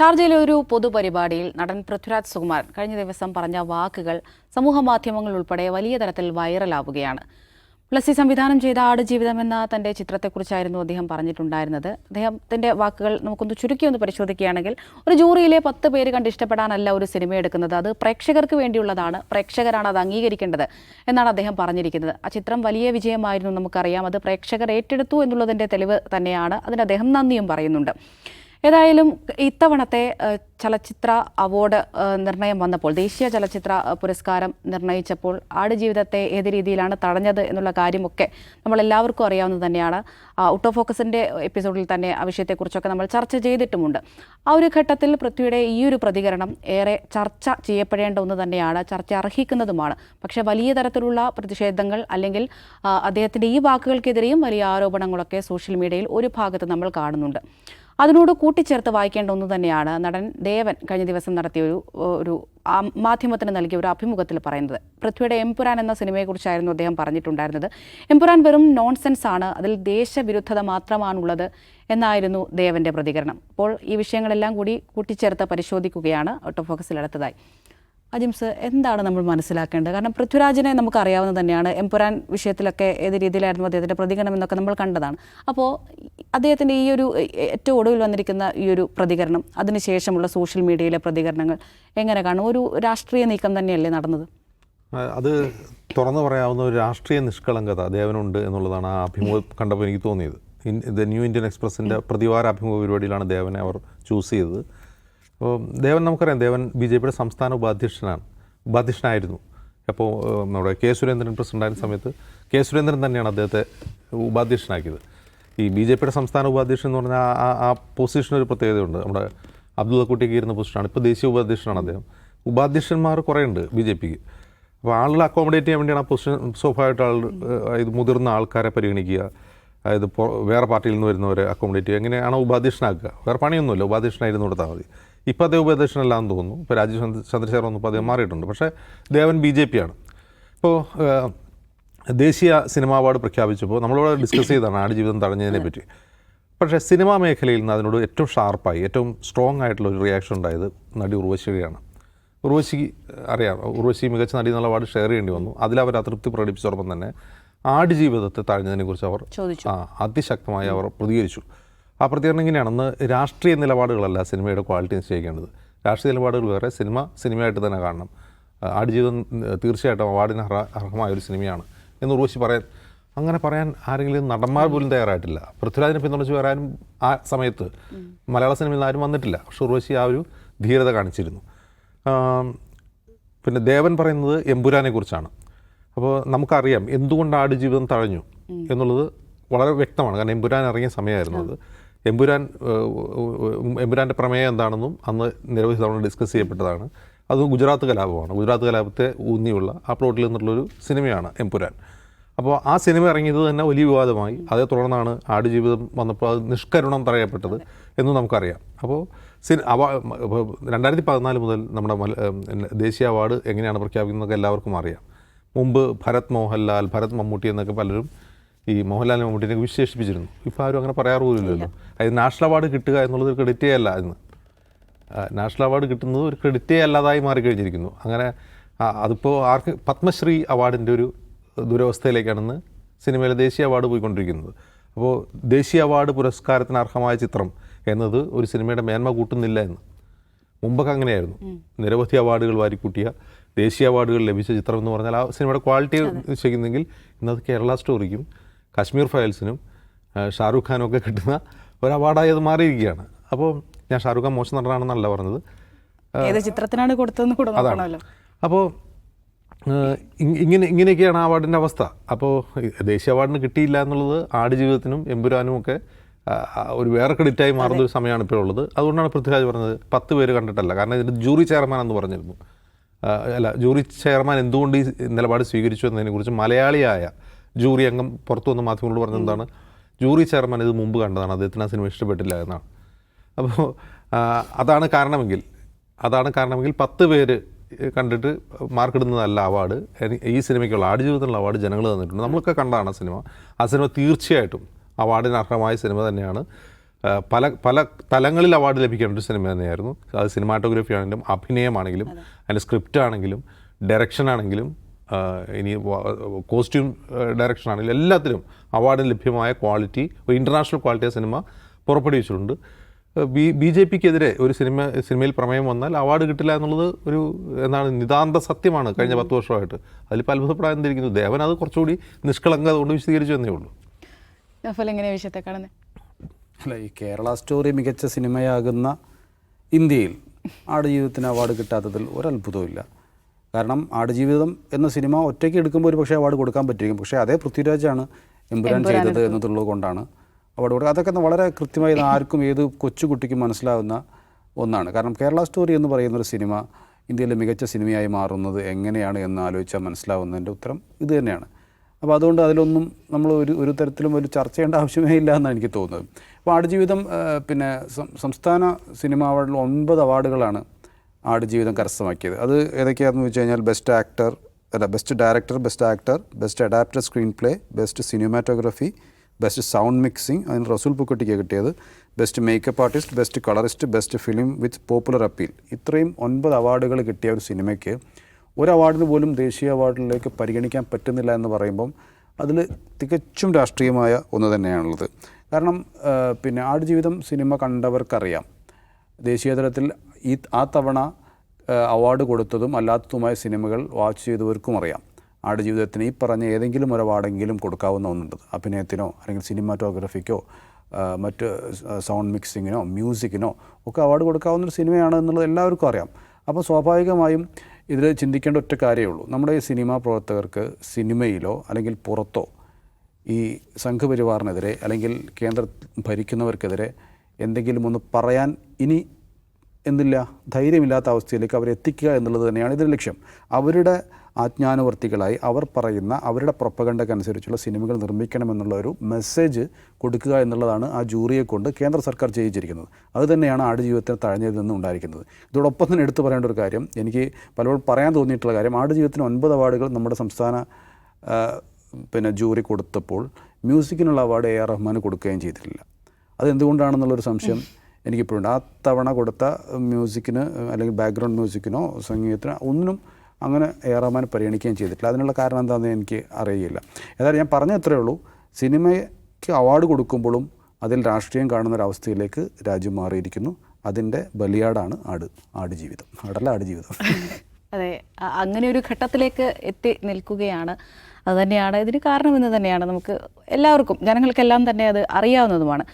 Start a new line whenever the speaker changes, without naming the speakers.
ഷാർജയിലെ ഒരു പൊതുപരിപാടിയിൽ നടൻ പൃഥ്വിരാജ് സുകുമാരൻ കഴിഞ്ഞ ദിവസം പറഞ്ഞ വാക്കുകൾ സമൂഹ മാധ്യമങ്ങൾ ഉൾപ്പെടെ വലിയ തരത്തിൽ വൈറലാവുകയാണ്. പ്ലസി സംവിധാനം ചെയ്ത ആടുജീവിതം എന്ന തന്റെ ചിത്രത്തെക്കുറിച്ചായിരുന്നു അദ്ദേഹം പറഞ്ഞിട്ടുണ്ടായിരുന്നത്. അദ്ദേഹത്തിന്റെ വാക്കുകൾ നമുക്കൊന്ന് ചുരുക്കി ഒന്ന് പരിശോധിക്കുകയാണെങ്കിൽ ഒരു ജൂറിയിലെ പത്ത് പേര് കണ്ട് ഇഷ്ടപ്പെടാനല്ല ഒരു സിനിമ എടുക്കുന്നത്. അത് പ്രേക്ഷകർക്ക് വേണ്ടിയുള്ളതാണ്. പ്രേക്ഷകരാണ് അത് അംഗീകരിക്കേണ്ടത് എന്നാണ് അദ്ദേഹം പറഞ്ഞിരിക്കുന്നത്. ആ ചിത്രം വലിയ വിജയമായിരുന്നു നമുക്കറിയാം. അത് പ്രേക്ഷകർ ഏറ്റെടുത്തു എന്നുള്ളതിന്റെ തെളിവ് തന്നെയാണ്. അതിന് അദ്ദേഹം നന്ദിയും പറയുന്നുണ്ട്. ഏതായാലും ഇത്തവണത്തെ ചലച്ചിത്ര അവാർഡ് നിർണയം വന്നപ്പോൾ ദേശീയ ചലച്ചിത്ര പുരസ്കാരം നിർണയിച്ചപ്പോൾ ആടുജീവിതത്തെ ഏത് രീതിയിലാണ് തടഞ്ഞത് എന്നുള്ള കാര്യമൊക്കെ നമ്മൾ എല്ലാവർക്കും അറിയാവുന്നത് തന്നെയാണ്. ഔട്ട് ഓഫ് ഫോക്കസിന്റെ എപ്പിസോഡിൽ തന്നെ ആ വിഷയത്തെക്കുറിച്ചൊക്കെ നമ്മൾ ചർച്ച ചെയ്തിട്ടുമുണ്ട്. ആ ഒരു ഘട്ടത്തിൽ പൃഥ്വിയുടെ ഈ ഒരു പ്രതികരണം ഏറെ ചർച്ച ചെയ്യപ്പെടേണ്ട ഒന്ന് തന്നെയാണ് ചർച്ച അർഹിക്കുന്നതുമാണ്. പക്ഷേ വലിയ തരത്തിലുള്ള പ്രതിഷേധങ്ങൾ അല്ലെങ്കിൽ അദ്ദേഹത്തിന്റെ ഈ വാക്കുകൾക്കെതിരെയും വലിയ ആരോപണങ്ങളൊക്കെ സോഷ്യൽ മീഡിയയിൽ ഒരു ഭാഗത്ത് നമ്മൾ കാണുന്നുണ്ട്. അതിനോട് കൂട്ടിച്ചേർത്ത് വായിക്കേണ്ട ഒന്ന് തന്നെയാണ് നടൻ ദേവൻ കഴിഞ്ഞ ദിവസം നടത്തിയ ഒരു ഒരു മാധ്യമത്തിന് നൽകിയ ഒരു അഭിമുഖത്തിൽ പറയുന്നത്. പൃഥ്വിയുടെ എംപുരാൻ എന്ന സിനിമയെക്കുറിച്ചായിരുന്നു അദ്ദേഹം പറഞ്ഞിട്ടുണ്ടായിരുന്നത്. എംപുരാൻ വെറും നോൺസെൻസ് ആണ് അതിൽ ദേശവിരുദ്ധത മാത്രമാണുള്ളത് എന്നായിരുന്നു ദേവന്റെ പ്രതികരണം. അപ്പോൾ ഈ വിഷയങ്ങളെല്ലാം കൂടി കൂട്ടിച്ചേർത്ത് പരിശോധിക്കുകയാണ് ഓട്ടോ ഫോക്കസിൽ അടുത്തതായി. അജിംസ് എന്താണ് നമ്മൾ മനസ്സിലാക്കേണ്ടത്? കാരണം പൃഥ്വിരാജിനെ നമുക്ക് അറിയാവുന്നത് തന്നെയാണ്. എംപുരാൻ വിഷയത്തിലൊക്കെ ഏത് രീതിയിലായിരുന്നു അദ്ദേഹത്തിന്റെ പ്രതികരണം എന്നൊക്കെ നമ്മൾ കണ്ടതാണ്. അപ്പോൾ അദ്ദേഹത്തിന്റെ ഈ ഒരു ഏറ്റവും ഒടുവിൽ വന്നിരിക്കുന്ന ഈ ഒരു പ്രതികരണം അതിനുശേഷമുള്ള സോഷ്യൽ മീഡിയയിലെ പ്രതികരണങ്ങൾ എങ്ങനെ കാണും? ഒരു രാഷ്ട്രീയ നീക്കം തന്നെയല്ലേ നടന്നത്?
അത് തുറന്നു പറയാവുന്ന ഒരു രാഷ്ട്രീയ നിഷ്കളങ്കത ദേവനുണ്ട് എന്നുള്ളതാണ് ആ അഭിമുഖം കണ്ടപ്പോൾ എനിക്ക് തോന്നിയത്. ദ ന്യൂ ഇന്ത്യൻ എക്സ്പ്രസിന്റെ പ്രതിവാര അഭിമുഖ പരിപാടിയിലാണ് ദേവനെ അവർ ചൂസ് ചെയ്തത്. അപ്പോൾ ദേവൻ നമുക്കറിയാം ദേവൻ ബി ജെ പിയുടെ സംസ്ഥാന ഉപാധ്യക്ഷനാണ് ഉപാധ്യക്ഷനായിരുന്നു. അപ്പോൾ നമ്മുടെ കെ സുരേന്ദ്രൻ പ്രസിഡന്റായിരുന്ന സമയത്ത് കെ സുരേന്ദ്രൻ തന്നെയാണ് അദ്ദേഹത്തെ ഉപാധ്യക്ഷനാക്കിയത്. ഈ ബി ജെ പിയുടെ സംസ്ഥാന ഉപാധ്യക്ഷൻ എന്ന് പറഞ്ഞാൽ ആ- ആ- പൊസിഷനൊരു പ്രത്യേകതയുണ്ട്. നമ്മുടെ അബ്ദുള്ള കുട്ടിക്ക് ഇരുന്ന പൊസിഷനാണ് ഇപ്പോൾ ദേശീയ ഉപാധ്യക്ഷനാണ് അദ്ദേഹം. ഉപാധ്യക്ഷന്മാർ കുറേ ഉണ്ട് ബി ജെ പിക്ക്. അപ്പോൾ ആളുകളെ അക്കോമഡേറ്റ് ചെയ്യാൻ വേണ്ടിയാണ് ആ പൊസിഷൻ സ്വാഭാവികമായിട്ട് ആൾ ഇത് മുതിർന്ന ആൾക്കാരെ പരിഗണിക്കുക. അതായത് വേറെ പാർട്ടിയിൽ നിന്ന് വരുന്നവരെ അക്കോമഡേറ്റ് എങ്ങനെയാണോ ഉപാധ്യക്ഷനാക്കുക. വേറെ പണിയൊന്നുമില്ല. ഉപാധ്യക്ഷനായിരുന്നു കൊടുത്താൽ മതി. ഇപ്പോൾ അദ്ദേഹം ഉപാധ്യക്ഷനല്ലാന്ന് തോന്നുന്നു. ഇപ്പോൾ രാജീവ് ചന്ദ്ര- ചന്ദ്രശേഖർ വന്നപ്പോൾ അദ്ദേഹം മാറിയിട്ടുണ്ട്. പക്ഷേ ദേവൻ ബി ജെ പി ആണ്. ഇപ്പോൾ ദേശീയ സിനിമാ അവാർഡ് പ്രഖ്യാപിച്ചപ്പോൾ നമ്മളിവിടെ ഡിസ്കസ് ചെയ്തതാണ് ആടുജീവിതം തടഞ്ഞതിനെ പറ്റി. പക്ഷേ സിനിമാ മേഖലയിൽ നിന്ന് അതിനോട് ഏറ്റവും ഷാർപ്പായി ഏറ്റവും സ്ട്രോങ് ആയിട്ടുള്ള ഒരു റിയാക്ഷൻ ഉണ്ടായത് നടി ഉർവശിയുടെയാണ് ഉർവശി അറിയാം. ഉർവശി മികച്ച നടി എന്നുള്ള അവാർഡ് ഷെയർ ചെയ്യേണ്ടി വന്നു. അതിൽ അവർ അതൃപ്തി പ്രകടിപ്പിച്ചോടൊപ്പം തന്നെ ആടുജീവിതത്തെ തഴഞ്ഞതിനെക്കുറിച്ച് അവർ
ചോദിച്ചു.
ആ അതിശക്തമായി അവർ പ്രതികരിച്ചു. ആ പ്രതികരണം ഇങ്ങനെയാണ്. അന്ന് രാഷ്ട്രീയ നിലപാടുകളല്ല സിനിമയുടെ ക്വാളിറ്റി നിശ്ചയിക്കേണ്ടത്. രാഷ്ട്രീയ നിലപാടുകൾ വേറെ സിനിമ സിനിമയായിട്ട് തന്നെ കാണണം. ആടുജീവിതം തീർച്ചയായിട്ടും അവാർഡിന് അർഹ അർഹമായ ഒരു സിനിമയാണ് എന്ന് ഉറവശി പറയാൻ അങ്ങനെ പറയാൻ ആരെങ്കിലും നടന്മാർ പോലും തയ്യാറായിട്ടില്ല. പൃഥ്വിരാജിനെ പിന്തുണച്ച് വരാനും ആ സമയത്ത് മലയാള സിനിമയിൽ നിന്ന് ആരും വന്നിട്ടില്ല. പക്ഷെ ഉർവശി ആ ഒരു ധീരത കാണിച്ചിരുന്നു. പിന്നെ ദേവൻ പറയുന്നത് എമ്പുരാനെ കുറിച്ചാണ്. അപ്പോൾ നമുക്കറിയാം എന്തുകൊണ്ട് ആടുജീവിതം തഴഞ്ഞു എന്നുള്ളത് വളരെ വ്യക്തമാണ്. കാരണം എമ്പുരാൻ ഇറങ്ങിയ സമയമായിരുന്നു അത്. എമ്പുരാൻ എമ്പുരാന്റെ പ്രമേയം എന്താണെന്നും അന്ന് നിരവധി തവണ ഡിസ്കസ് ചെയ്യപ്പെട്ടതാണ്. അത് ഗുജറാത്ത് കലാപമാണ്. ഗുജറാത്ത് കലാപത്തെ ഊന്നിയുള്ള ആ പ്ലോട്ടിൽ നിന്നുള്ളൊരു സിനിമയാണ് എമ്പുരാൻ. അപ്പോൾ ആ സിനിമ ഇറങ്ങിയത് തന്നെ വലിയ വിവാദമായി. അതേ തുടർന്നാണ് ആടുജീവിതം വന്നപ്പോൾ അത് നിഷ്കരുണം തടയപ്പെട്ടത് എന്ന് നമുക്കറിയാം. അപ്പോൾ സിനി അവ രണ്ടായിരത്തി പതിനാല് മുതൽ നമ്മുടെ ദേശീയ അവാർഡ് എങ്ങനെയാണ് പ്രഖ്യാപിക്കുന്നതൊക്കെ എല്ലാവർക്കും അറിയാം. മുമ്പ് ഭരത് മോഹൻലാൽ ഭരത് മമ്മൂട്ടി എന്നൊക്കെ പലരും ഈ മോഹൻലാൽ മമ്മൂട്ടിനെ വിശേഷിപ്പിച്ചിരുന്നു. ഇപ്പോൾ ആരും അങ്ങനെ പറയാറ് പോലുമില്ലല്ലോ. അതായത് നാഷണൽ അവാർഡ് കിട്ടുക എന്നുള്ളത് ഒരു ക്രെഡിറ്റേ അല്ല എന്ന് നാഷണൽ അവാർഡ് കിട്ടുന്നത് ഒരു ക്രെഡിറ്റേ അല്ലാതായി മാറിക്കഴിഞ്ഞിരിക്കുന്നു. അങ്ങനെ അതിപ്പോൾ ആർക്ക്? പത്മശ്രീ അവാർഡിന്റെ ഒരു ദുരവസ്ഥയിലേക്കാണെന്ന് സിനിമയിലെ ദേശീയ അവാർഡ് പോയിക്കൊണ്ടിരിക്കുന്നത്. അപ്പോൾ ദേശീയ അവാർഡ് പുരസ്കാരത്തിന് അർഹമായ ചിത്രം എന്നത് ഒരു സിനിമയുടെ മേന്മ കൂട്ടുന്നില്ല എന്ന്. മുമ്പൊക്കെ അങ്ങനെയായിരുന്നു. നിരവധി അവാർഡുകൾ വാരിക്കൂട്ടിയ ദേശീയ അവാർഡുകൾ ലഭിച്ച ചിത്രം എന്ന് പറഞ്ഞാൽ ആ സിനിമയുടെ ക്വാളിറ്റി നിശ്ചയിക്കുന്നെങ്കിൽ ഇന്നത് കേരള സ്റ്റോറിക്കും കാശ്മീർ ഫയൽസിനും ഷാറുഖ് ഖാനും ഒക്കെ കിട്ടുന്ന ഒരു അവാർഡായി അത് മാറിയിരിക്കുകയാണ്. അപ്പോൾ ഞാൻ ഷാറൂഖ് ഖാൻ മോശം നടനാണെന്നല്ല പറഞ്ഞത്.
ഏത് ചിത്രത്തിനാണ് കൊടുത്തതെന്ന് കൂടെ നോക്കണമല്ലോ.
അപ്പോൾ ഇങ്ങനെ ഇങ്ങനെയൊക്കെയാണ് ആ അവാർഡിന്റെ അവസ്ഥ. അപ്പോൾ ദേശീയ അവാർഡിന് കിട്ടിയില്ല എന്നുള്ളത് ആട് ആടുജീവിതത്തിനും എമ്പുരാനും ഒക്കെ ഒരു വേറെ ക്രെഡിറ്റായി മാറുന്ന ഒരു സമയമാണ് ഇപ്പോൾ ഉള്ളത് അതുകൊണ്ടാണ് പൃഥ്വിരാജ് പറഞ്ഞത് പത്ത് പേര് കണ്ടിട്ടല്ല. കാരണം ഇതിന്റെ ജൂറി ചെയർമാൻ എന്ന് പറഞ്ഞിരുന്നു. അല്ല ജൂറി ചെയർമാൻ എന്തുകൊണ്ട് ഈ നിലപാട് സ്വീകരിച്ചു എന്നതിനെക്കുറിച്ച് മലയാളിയായ ജൂറി അംഗം പുറത്തു വന്ന മാധ്യമങ്ങളോട് പറഞ്ഞത് എന്താണ്? ജൂറി ചെയർമാൻ ഇത് മുമ്പ് കണ്ടതാണ് അദ്ദേഹത്തിന് ആ സിനിമ ഇഷ്ടപ്പെട്ടില്ല എന്നാണ്. അപ്പോൾ അതാണ് കാരണമെങ്കിൽ. അതാണ് കാരണമെങ്കിൽ പത്ത് പേര് കണ്ടിട്ട് മാർക്കിടുന്നതല്ല അവാർഡ്. ഈ സിനിമയ്ക്കുള്ള ആടുജീവിതത്തിനുള്ള അവാർഡ് ജനങ്ങൾ തന്നിട്ടുണ്ട്. നമ്മളൊക്കെ കണ്ടതാണ് ആ സിനിമ. ആ സിനിമ തീർച്ചയായിട്ടും അവാർഡിന് അർഹമായ സിനിമ തന്നെയാണ്. പല പല തലങ്ങളിൽ അവാർഡ് ലഭിക്കേണ്ട ഒരു സിനിമ തന്നെയായിരുന്നു. അത് സിനിമാറ്റോഗ്രഫി ആണെങ്കിലും അഭിനയമാണെങ്കിലും അതിന്റെ സ്ക്രിപ്റ്റ് ആണെങ്കിലും ഡയറക്ഷൻ ആണെങ്കിലും ഇനി കോസ്റ്റ്യൂം ഡയറക്ഷൻ ആണെങ്കിലും എല്ലാത്തിലും അവാർഡ് ലഭ്യമായ ക്വാളിറ്റി ഒരു ഇന്റർനാഷണൽ ക്വാളിറ്റി സിനിമ പുറപ്പെടുവിച്ചിട്ടുണ്ട്. ബി ബി ജെ പിക്കെതിരെ ഒരു സിനിമ സിനിമയിൽ പ്രമേയം വന്നാൽ അവാർഡ് കിട്ടില്ല എന്നുള്ളത് ഒരു എന്താണ് നിതാന്ത സത്യമാണ് കഴിഞ്ഞ പത്ത് വർഷമായിട്ട്. അതിലിപ്പോൾ അത്ഭുതപ്പെടാൻ എന്തിരിക്കുന്നു? ദേവൻ അത് കുറച്ചുകൂടി നിഷ്കളങ്കത കൊണ്ട് വിശദീകരിച്ചു എന്നേ ഉള്ളൂ.
എങ്ങനെയാണ് വിഷയത്തെ കാണുന്നത്
അല്ല ഈ കേരള സ്റ്റോറി മികച്ച സിനിമയാകുന്ന ഇന്ത്യയിൽ ആടുജീവിതത്തിന് അവാർഡ് കിട്ടാത്തതിൽ ഒരത്ഭുതവുമില്ല. കാരണം ആടുജീവിതം എന്ന സിനിമ ഒറ്റയ്ക്ക് എടുക്കുമ്പോൾ ഒരു പക്ഷേ അവാർഡ് കൊടുക്കാൻ പറ്റിയിരിക്കും. പക്ഷേ അതേ പൃഥ്വിരാജാണ് എമ്പുരാൻ ചെയ്തത് എന്നതുള്ളത് കൊണ്ടാണ് അവാർഡ് കൊടുക്കുക. അതൊക്കെ വളരെ കൃത്യമായി ആർക്കും ഏത് കൊച്ചുകുട്ടിക്കും മനസ്സിലാവുന്ന ഒന്നാണ്. കാരണം കേരള സ്റ്റോറി എന്ന് പറയുന്ന ഒരു സിനിമ ഇന്ത്യയിലെ മികച്ച സിനിമയായി മാറുന്നത് എങ്ങനെയാണ് എന്ന് ആലോചിച്ചാൽ മനസ്സിലാവുന്നതിന്റെ ഉത്തരം ഇത് തന്നെയാണ്. അപ്പോൾ അതുകൊണ്ട് അതിലൊന്നും നമ്മൾ ഒരു ഒരു തരത്തിലും ഒരു ചർച്ച ചെയ്യേണ്ട ആവശ്യമേ ഇല്ല എന്നാണ് എനിക്ക് തോന്നുന്നത്. അപ്പോൾ ആടുജീവിതം പിന്നെ സംസ്ഥാന സിനിമ അവാർഡിൽ ഒൻപത് അവാർഡുകളാണ് ആടുജീവിതം കരസ്ഥമാക്കിയത്. അത് ഏതൊക്കെയാണെന്ന് വെച്ച് കഴിഞ്ഞാൽ ബെസ്റ്റ് ആക്ടർ അല്ല best director best actor best adapted screenplay best cinematography best sound mixing അതിന് റസൂൽ പൂക്കുട്ടിക്ക് കിട്ടിയത് best makeup artist best colourist best film with popular appeal. ഇത്രയും ഒൻപത് അവാർഡുകൾ കിട്ടിയ ഒരു സിനിമയ്ക്ക് ഒരു അവാർഡിന് പോലും ദേശീയ അവാർഡിലേക്ക് പരിഗണിക്കാൻ പറ്റുന്നില്ല എന്ന് പറയുമ്പം അതിൽ തികച്ചും രാഷ്ട്രീയമായ ഒന്ന് തന്നെയാണുള്ളത്. കാരണം പിന്നെ ആടുജീവിതം സിനിമ കണ്ടവർക്കറിയാം. ദേശീയ തലത്തിൽ ഈ ആ തവണ അവാർഡ് കൊടുത്തതും അല്ലാത്തതുമായ സിനിമകൾ വാച്ച് ചെയ്തവർക്കും അറിയാം. ആടുജീവിതത്തിന് ഈ പറഞ്ഞ ഏതെങ്കിലും ഒരു അവാർഡെങ്കിലും കൊടുക്കാവുന്ന ഒന്നുണ്ട്. അഭിനയത്തിനോ അല്ലെങ്കിൽ സിനിമാറ്റോഗ്രഫിക്കോ മറ്റ് സൗണ്ട് മിക്സിങ്ങിനോ മ്യൂസിക്കിനോ ഒക്കെ അവാർഡ് കൊടുക്കാവുന്ന ഒരു സിനിമയാണ് എന്നുള്ളത് എല്ലാവർക്കും അറിയാം. അപ്പോൾ സ്വാഭാവികമായും ഇതിൽ ചിന്തിക്കേണ്ട ഒറ്റ കാര്യമേ ഉള്ളൂ. നമ്മുടെ ഈ സിനിമാ പ്രവർത്തകർക്ക് സിനിമയിലോ അല്ലെങ്കിൽ പുറത്തോ ഈ സംഘപരിവാറിനെതിരെ അല്ലെങ്കിൽ കേന്ദ്ര ഭരിക്കുന്നവർക്കെതിരെ എന്തെങ്കിലും ഒന്ന് പറയാൻ ഇനി എന്നില്ല ധൈര്യമില്ലാത്ത അവസ്ഥയിലേക്ക് അവരെ എത്തിക്കുക എന്നുള്ളത് തന്നെയാണ് ഇതിന്റെ ലക്ഷ്യം. അവരുടെ ആജ്ഞാനുവർത്തികളായി അവർ പറയുന്ന അവരുടെ പ്രൊപ്പഗണ്ടക്കനുസരിച്ചുള്ള സിനിമകൾ നിർമ്മിക്കണമെന്നുള്ള ഒരു മെസ്സേജ് കൊടുക്കുക എന്നുള്ളതാണ് ആ ജൂറിയെ കൊണ്ട് കേന്ദ്ര സർക്കാർ ചെയ്യിച്ചിരിക്കുന്നത്. അതുതന്നെയാണ് ആടുജീവിതത്തിന് തഴഞ്ഞതിൽ നിന്ന് ഉണ്ടായിരിക്കുന്നത്. ഇതോടൊപ്പം തന്നെ എടുത്തു പറയേണ്ട ഒരു കാര്യം എനിക്ക് പലപ്പോഴും പറയാൻ തോന്നിയിട്ടുള്ള കാര്യം ആടുജീവിതത്തിന് ഒൻപത് അവാർഡുകൾ നമ്മുടെ സംസ്ഥാന പിന്നെ ജൂറി കൊടുത്തപ്പോൾ മ്യൂസിക്കിനുള്ള അവാർഡ് എ ആർ റഹ്മാന് കൊടുക്കുകയും ചെയ്തിട്ടില്ല. അതെന്തുകൊണ്ടാണെന്നുള്ളൊരു സംശയം എനിക്കിപ്പോഴുണ്ട്. ആ തവണ കൊടുത്ത മ്യൂസിക്കിന് അല്ലെങ്കിൽ ബാക്ക്ഗ്രൗണ്ട് മ്യൂസിക്കിനോ സംഗീതത്തിനോ ഒന്നിനും അങ്ങനെ എ പരിഗണിക്കുകയും ചെയ്തിട്ടില്ല. അതിനുള്ള കാരണം എന്താണെന്ന് എനിക്ക് അറിയില്ല. ഏതായാലും ഞാൻ പറഞ്ഞ ഇത്രയേ ഉള്ളൂ സിനിമയ്ക്ക് അവാർഡ് കൊടുക്കുമ്പോഴും അതിൽ രാഷ്ട്രീയം കാണുന്ന ഒരവസ്ഥയിലേക്ക് രാജ്യം മാറിയിരിക്കുന്നു. അതിന്റെ ബലിയാടാണ് ആട് ആട് ജീവിതം ആടല്ല ആട്
ജീവിതം അതെ അങ്ങനെ ഒരു ഘട്ടത്തിലേക്ക് എത്തി നിൽക്കുകയാണ്. അതുതന്നെയാണ് ഇതിന് കാരണമെന്ന് തന്നെയാണ് നമുക്ക് എല്ലാവർക്കും ജനങ്ങൾക്കെല്ലാം തന്നെ അത് അറിയാവുന്നതുമാണ്.